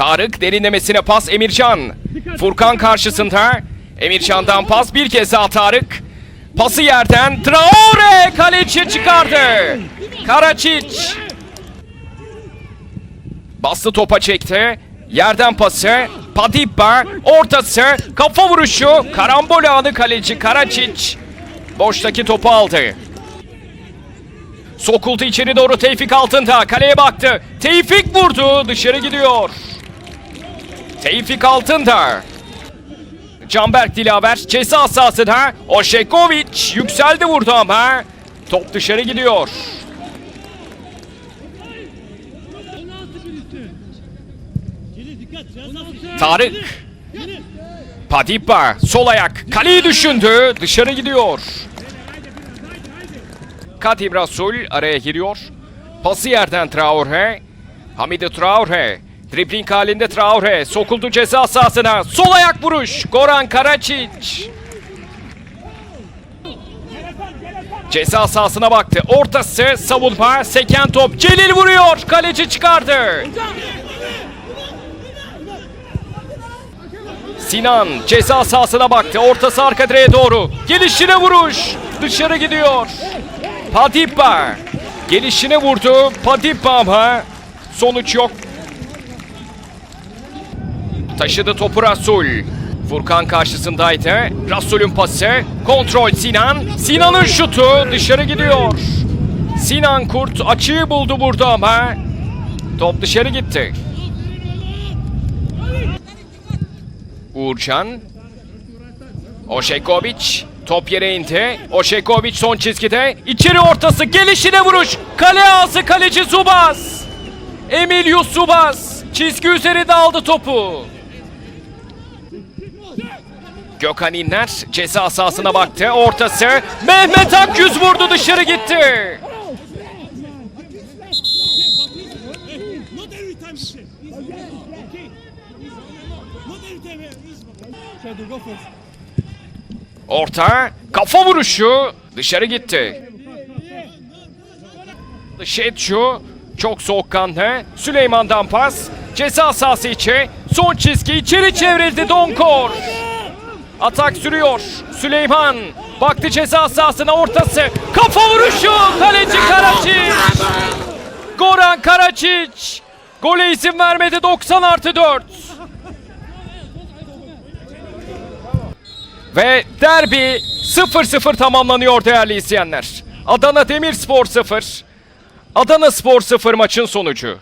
Tarık derinlemesine pas Emircan. Furkan karşısında. Emircan'dan pas bir kez daha Tarık. Pası yerden Traore kaleci çıkardı. Karaçiç. Bastı topa çekti. Yerden pası. Padibba ortası. Kafa vuruşu. Karambol anı kaleci Karaçiç. Boştaki topu aldı. Sokuldu içeri doğru Tevfik altında. Kaleye baktı. Tevfik vurdu. Dışarı gidiyor. Tevfik altında. Canberk Dilaver ceza sahasına. Oşekoviç yükseldi vurdu ama. Top dışarı gidiyor. Tarık. Padibba sol ayak. Kaleyi düşündü. Dışarı gidiyor. Kadim Rasul araya giriyor. Pası yerden Traore. Hamide Traore. Dribling halinde Traore. Sokuldu ceza sahasına. Sol ayak vuruş. Goran Karaçiç. Ceza sahasına baktı. Ortası savunma. Seken top. Celil vuruyor. Kaleci çıkardı. Sinan ceza sahasına baktı. Ortası arka direğe doğru. Gelişine vuruş. Dışarı gidiyor. Padibba. Gelişine vurdu. Padibba ama sonuç yok. Taşıdı topu Rasul. Furkan karşısındaydı. Rasul'ün pası. Kontrol Sinan. Sinan'ın şutu dışarı gidiyor. Sinan Kurt açığı buldu burada ama top dışarı gitti. Uğurcan. Oşekoviç. Top yere indi. Oşekoviç son çizgide. İçeri ortası. Gelişine vuruş. Kale ağzı kaleci Subas. Emilio Subas. Çizgi üzerinde aldı topu. Gökhan İnler ceza sahasına baktı. Ortası. Mehmet Akyüz vurdu dışarı gitti. Orta. Kafa vuruşu. Dışarı gitti. Şetçu. Çok soğukkanlı. Süleyman'dan pas. Ceza sahası içi. Son çizgi içeri çevrildi Donkor. Atak sürüyor. Süleyman. Baktı ceza sahasına ortası. Kafa vuruşu. Kaleci Karaçiç. Goran Karaçiç. Gole izin vermedi 90 artı 4. Ve derbi 0-0 tamamlanıyor değerli izleyenler. Adana Demirspor 0, Adana Spor 0 maçın sonucu.